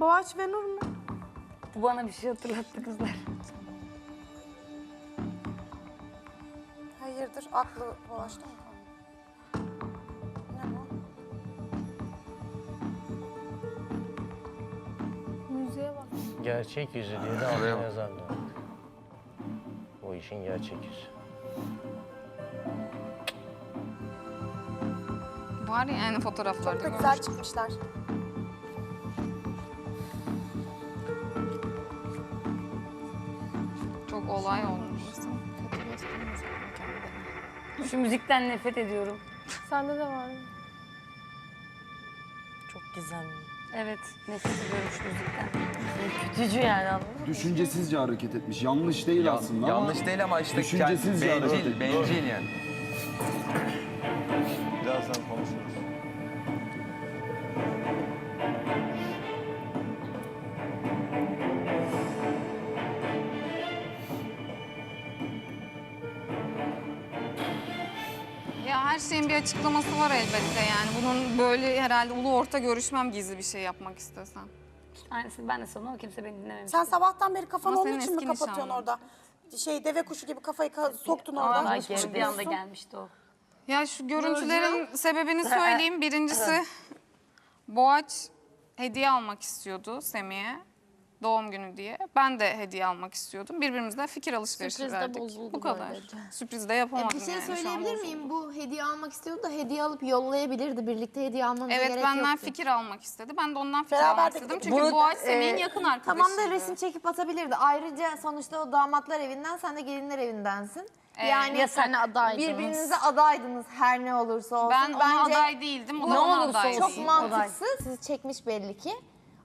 Boğaç ve Nur mu? Bu bana bir şey hatırlattı kızlar. Hayırdır aklı Boğaç'ta mı kaldı? Ne bu? Müziğe bak. Gerçek yüzü diye de altına yazarlar. O işin gerçek yüzü. Var yani fotoğraflarda Çok da güzel çıkmışlar. Olay olmuş. Şu müzikten nefret ediyorum. Sende de var. Çok gizemli. Evet, nefret ediyorum şu müzikten. Kötücü yani anladın mı? Düşüncesizce hareket etmiş. Yanlış değil aslında ama Yanlış değil ama işte düşüncesizce hareket bencil, etmiş. bencil yani. Ya her şeyin bir açıklaması var elbette yani. Bunun böyle herhalde ulu orta görüşmem gizli bir şey yapmak istesem. Aynısını ben de sanıyorum ama kimse beni dinlememiş. Sen sabahtan beri kafanı Ama onun senin için mi eski kapatıyorsun nişanlın. orada? Şey deve kuşu gibi kafayı ka- soktun orada. Ay geri bir anda gelmişti o. Ya şu görüntülerin sebebini söyleyeyim. Birincisi Boğaç hediye almak istiyordu Semih'e. Doğum günü diye. Ben de hediye almak istiyordum. Birbirimizle fikir alışverişi Sürpriz de verdik. bozuldu Bu kadar. böylece. Sürpriz de yapamadım Bir şey yani. şu an söyleyebilir bozuldu. miyim? Bu hediye almak istiyordu da hediye alıp yollayabilirdi. Birlikte hediye almanıza Evet gerek benden yoktu. fikir almak istedi. Ben de ondan fikir Beraber almak de istedim. Çünkü Bunu, Boğaç Semih'in e, yakın arkadaşıydı. Tamam da resim çekip atabilirdi. Ayrıca sonuçta o damatlar evinden, sen de gelinler evindensin. Ee, yani ya sen adaydınız. birbirinize adaydınız her ne olursa olsun. Ben ona Bence aday değildim. O ne ona olursa aday olsun çok mantıksız. Sizi çekmiş belli ki.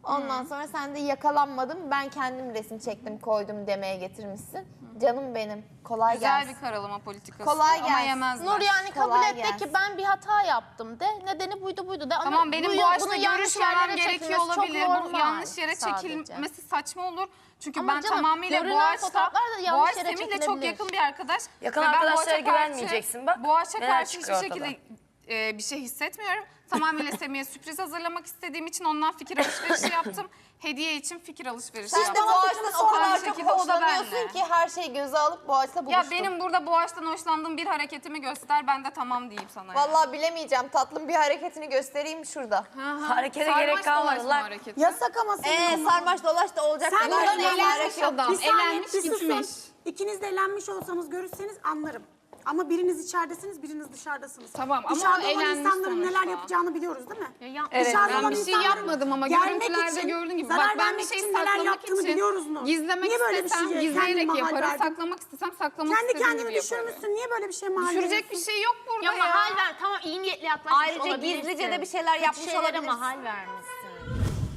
Ondan sonra sen de yakalanmadım. Ben kendim resim çektim, koydum demeye getirmişsin. Canım benim. Kolay Güzel gelsin. bir karalama politikası. Kolay Ama gelsin. yemezler. Nur yani kabul Kolay et de gelsin. ki ben bir hata yaptım de. Nedeni buydu buydu de. Ama Tamam benim bu- bu ağaçla yanlış görüşmemem yerlere gerekiyor çekilmesi çok olabilir. Bu normal yanlış yere sadece. çekilmesi saçma olur. Çünkü Ama ben canım, tamamıyla görünen Boğaç'ta, fotoğraflar da yanlış yere Semih'le çok çekilebilir. yakın bir arkadaş. Yakın Ve ben arkadaşlara karşı- güvenmeyeceksin bak. Boğaç'a Neler karşı hiçbir çıkıyor şekilde e, bir şey hissetmiyorum. Tamamıyla Semih'e sürpriz hazırlamak istediğim için ondan fikir alışverişi yaptım. Hediye için fikir alışverişi Sen de yaptım. Boğaç'tan o kadar Aynı çok şekilde o da hoşlanıyorsun benle. ki her şeyi göze alıp Boğaç'la buluştun. Ya benim burada Boğaç'tan hoşlandığım bir hareketimi göster. Ben de tamam diyeyim sana. yani. Vallahi bilemeyeceğim. Tatlım bir hareketini göstereyim şurada. Ha, ha. Harekete Sarmaş gerek kalmadı dolaşma lan. hareketi. Yasak ama senin Ee sarmaş dolaş da olacak. Sen kadar buradan bir eğlenmiş gerek yok. adam. Bir saniye, Elenmiş bir susun. gitmiş. İkiniz de eğlenmiş olsanız görüşseniz anlarım. Ama biriniz içeridesiniz, biriniz dışarıdasınız. Tamam, ama Dışarıda olan elenmiş insanların neler sonuçta. yapacağını biliyoruz değil mi? Ya yapma. Evet, Dışarıda ben olan bir şey insanların yapmadım ama gelmek görüntülerde için, gördüğün gibi. zarar Bak ben bir vermek şey için neler saklamak yaptığını için biliyoruz Nur. gizlemek Niye böyle bir istesem şeye gizleyerek mahal yaparım. verdin? Saklamak istesem saklamak Kendi istediğim kendini gibi yaparım. düşürmüşsün. Niye böyle bir şey mahal Düşürecek bir şey yok burada Ya ya. mahal ver. Tamam iyi niyetli yaklaşmış Ayrıca olabilirsin. gizlice de bir şeyler Kötü yapmış şeylere olabilirsin. mahal vermişsin.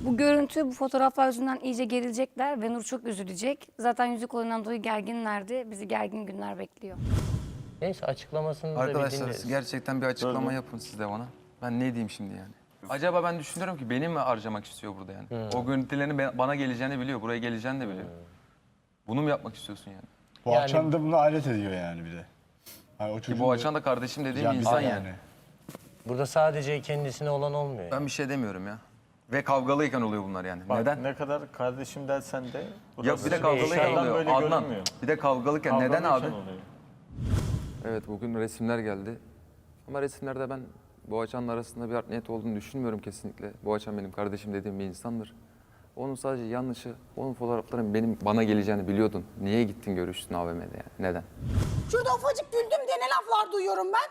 Bu görüntü, bu fotoğraflar yüzünden iyice gerilecekler ve Nur çok üzülecek. Zaten yüzük olayından dolayı gerginlerdi. Bizi gergin günler bekliyor. Neyse açıklamasını da bir Arkadaşlar dinleriz. gerçekten bir açıklama yapın siz de bana. Ben ne diyeyim şimdi yani? Acaba ben düşünüyorum ki beni mi harcamak istiyor burada yani? O görüntülerin ben- bana geleceğini biliyor, buraya geleceğini de biliyor. Bunu mu yapmak istiyorsun yani? Bu Yani- akşam da bunu alet ediyor yani bir de. Yani o Ki çocuğun bu da- açan da kardeşim dediğim bir insan yani. Burada sadece kendisine olan olmuyor. Ben bir şey demiyorum ya. Ve kavgalıyken oluyor bunlar yani. Bak, neden? Ne kadar kardeşim dersen de. Ya burası bir de kavgalıyken dışarıdan oluyor. böyle Adnan. görünmüyor. Bir de kavgalıyken neden abi? Kavgalıyken oluyor. Evet bugün resimler geldi. Ama resimlerde ben Boğaçan'la arasında bir art niyet olduğunu düşünmüyorum kesinlikle. Boğaçan benim kardeşim dediğim bir insandır. Onun sadece yanlışı, onun fotoğrafların benim bana geleceğini biliyordun. Niye gittin görüştün AVM'de yani? Neden? Şurada ufacık güldüm diye ne laflar duyuyorum ben.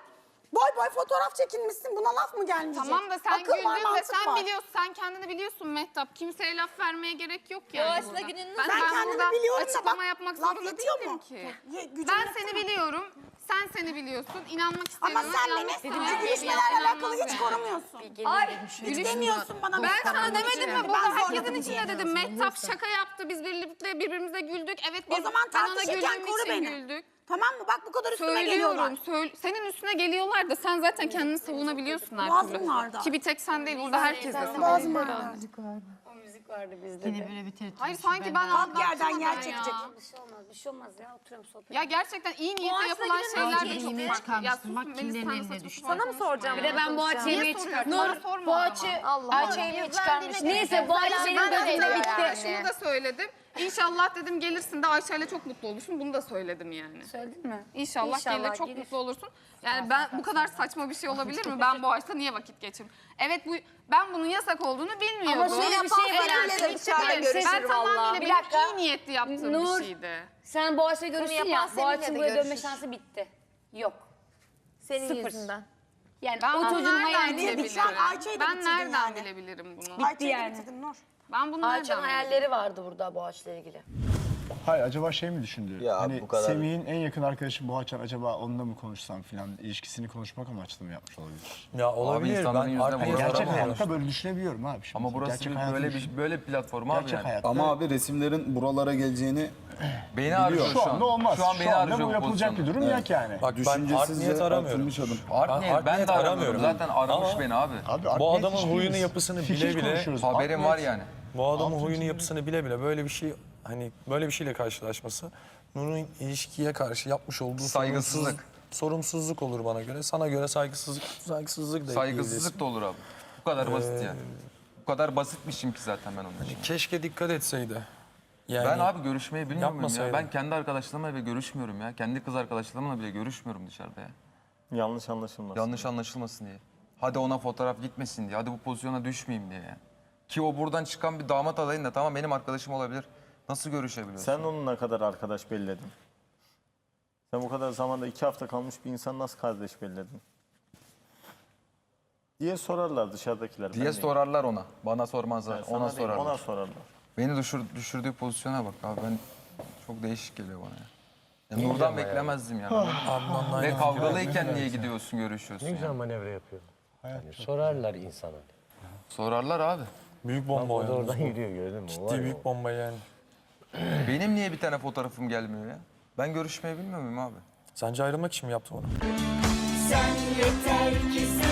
Boy boy fotoğraf çekilmişsin. Buna laf mı gelmeyecek? Tamam da sen Akıl var, güldün de mantık sen var. biliyorsun, sen kendini biliyorsun Mehtap. Kimseye laf vermeye gerek yok yani Yavaşla burada. gününü ben, Ben ben kendimi burada biliyorum da açıklama bak, yapmak laf zorunda yetiyor değilim mu? ki. Ye- gücüm Ben yetiyor. seni biliyorum, sen seni biliyorsun. İnanmak Ama istediğine sen inanmak beni bu gülüşmelerle alakalı hiç korumuyorsun. Ay, Hiç demiyorsun bana. Ben sana demedim şey. mi? Burada Ben herkesin içinde dedim. Mehtap şaka yaptı. Biz birlikte birbirimize güldük. Evet O bir, zaman ben ona tartışırken güldüğüm koru için beni. güldük. Tamam mı? Bak bu kadar üstüme geliyorlar. Söylüyorum. Söyle, senin üstüne geliyorlar da sen zaten kendini savunabiliyorsun her Boğazım vardı. Ki bir tek sen değil burada herkes de Boğazım savunur. Çekecek vardı bizde Yine de. böyle bir tehdit. Hayır sanki ben Kalk yerden yer çekecek. Bir şey olmaz, bir şey olmaz ya. Oturuyorum sohbet. Ya gerçekten iyi niyetle yapılan şeyler de çok farklı. Ya sus Bak Melis kimlerin sen eline saçma düştü. Sana mı soracağım? Bir de ben yemeği soruyorsun? çıkarttım. Boğaç'ı zaman. Ayça yemeği çıkarmış. Neyse benim gözümde dedim bitti. Şunu da söyledim. İnşallah dedim gelirsin de Ayşe'yle çok mutlu olursun. Bunu da söyledim yani. Söyledin mi? İnşallah, İnşallah gelir çok gelir. mutlu olursun. Yani ben bu kadar saçma bir şey olabilir mi? Ben bu ağaçta niye vakit geçiririm? Evet bu ben bunun yasak olduğunu bilmiyordum. Ama şöyle bir şey var. Dışarıda şey- görüşür Ben tamamıyla benim Bir dakika. iyi niyetli yaptığım Nur. bir şeydi. Sen Boğaç'la görüştün yapan ya. seninle Boğaç'ın de buraya dönme görüşür. şansı bitti. Yok. Senin Sıfır. yüzünden. Yani Ben o bunu çocuğun nereden hayalini bitti. bilebilirim? Sen Ayça'yı da Ben bitirdin nereden yani. bilebilirim bunu? Ayça'yı da yani. bitirdin Nur. Ben bunu nereden bilebilirim? vardı burada Boğaç'la ilgili. Hayır acaba şey mi düşündü? Ya hani bu kadar- Semih'in en yakın arkadaşı Boğaçan acaba onunla mı konuşsam filan ilişkisini konuşmak amaçlı mı yapmış olabilir? Ya olabilir. insanların Ben yüzüne niyet Gerçek aramıyorum. hayatta böyle düşünebiliyorum abi. Şimdi. Ama burası Gerçek bir, hayatı böyle düşün. bir böyle bir platform abi Gerçek yani. hayatta. Ama abi resimlerin buralara geleceğini Beni arıyor şu anda olmaz. Şu an beni anda arıyor bu yapılacak bir durum yok yani. Bak ben art düşüncesizce niyet aramıyorum. adım. Art Ben niyet, ben de aramıyorum. Zaten aramış Ama- beni abi. Abi art Bu niyet adamın hiçbirimiz huyunu, yapısını fikir bile bile- konuşuyoruz. Haberim var yani. Bu adamın huyunu yapısını bile bile böyle bir şey hani böyle bir şeyle karşılaşması Nur'un ilişkiye karşı yapmış olduğu Saygısızlık. sorumsuz- sorumsuzluk olur bana göre. Sana göre saygısızlık saygısızlık da Saygısızlık da olur abi. Bu kadar basit Ee, yani. Bu kadar basitmişim ki zaten ben onun için. diyebiliriz. Keşke dikkat etseydi. Yani Ben abi görüşmeyi bilmiyor muyum ya? Ben kendi arkadaşlarımla bile görüşmüyorum ya. Kendi kız arkadaşlarımla bile görüşmüyorum dışarıda ya. Yanlış anlaşılmasın. Yanlış anlaşılmasın diye. Hadi ona fotoğraf gitmesin diye. Hadi bu pozisyona düşmeyeyim diye yani. Ki o buradan çıkan bir damat adayın da tamam benim arkadaşım olabilir. Nasıl görüşebiliyorsun? Sen onun ne kadar arkadaş belledin? Sen bu kadar zamanda iki hafta kalmış bir insan nasıl kardeş belledin? Diye sorarlar dışarıdakiler. diye sorarlar ona. Bana sormazlar. Yani ona sorarlar. Ona sorarlar. Beni düşür, düşürdüğü pozisyona bak abi. Ben çok değişik geliyor bana ya. ya Nur'dan beklemezdim yani. Adnan'la Ve aynı kavgalıyken niye gidiyorsun görüşüyorsun Ne güzel yani. manevra yapıyor. Yani sorarlar insana. Sorarlar abi. Büyük bomba o da oradan yürüyor gördün mü? Ciddi büyük bomba yani. Benim niye bir tane fotoğrafım gelmiyor ya? Ben görüşmeyi bilmiyor muyum abi? Sence ayrılmak için mi yaptı onu? Sen yeter ki sen